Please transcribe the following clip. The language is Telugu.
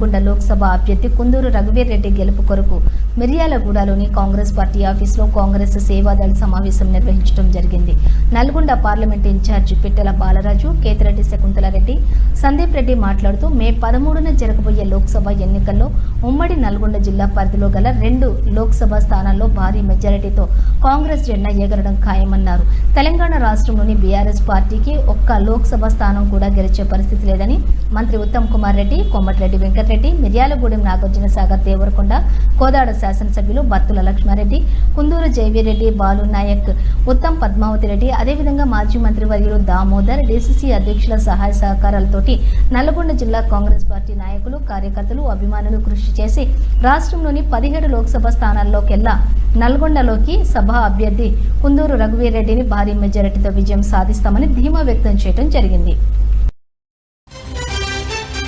నల్గొండ లోక్సభ అభ్యర్థి కుందూరు రఘువీర్ రెడ్డి గెలుపు కొరకు మిర్యాలగూడలోని కాంగ్రెస్ పార్టీ ఆఫీసులో కాంగ్రెస్ సేవాదళ సమావేశం నిర్వహించడం జరిగింది. నల్గొండ పార్లమెంట్ ఇన్ఛార్జి పిట్టల బాలరాజు కేతిరెడ్డి శకుంతలారెడ్డి సందీప్ రెడ్డి మాట్లాడుతూ మే పదమూడున జరగబోయే లోక్సభ ఎన్నికల్లో ఉమ్మడి నల్గొండ జిల్లా పరిధిలో గల రెండు లోక్సభ స్థానాల్లో భారీ మెజారిటీతో కాంగ్రెస్ జెండా ఎగరడం ఖాయమన్నారు. తెలంగాణ రాష్ట్రంలోని బీఆర్ఎస్ పార్టీకి ఒక్క లోక్సభ స్థానం కూడా గెలిచే పరిస్థితి లేదని మంత్రి ఉత్తమ్ కుమార్ రెడ్డి కోమటిరెడ్డి రెడ్డి మిర్యాలగూడెం నాగార్జున సాగర్ దేవరకొండ కోదాడ శాసనసభ్యులు బత్తుల లక్ష్మారెడ్డి కుందూరు జైవీరెడ్డి బాలు నాయక్ ఉత్తమ్ పద్మావతి రెడ్డి అదేవిధంగా మాజీ మంత్రి వర్యులు దామోదర్ డీసీసీ అధ్యక్షుల సహాయ సహకారాలతోటి నల్గొండ జిల్లా కాంగ్రెస్ పార్టీ నాయకులు కార్యకర్తలు అభిమానులు కృషి చేసి రాష్ట్రంలోని పదిహేడు లోక్సభ స్థానాల్లోకెల్లా నల్గొండలోకి సభ అభ్యర్థి కుందూరు రఘువీరెడ్డిని భారీ మెజారిటీతో విజయం సాధిస్తామని ధీమా వ్యక్తం చేయడం జరిగింది.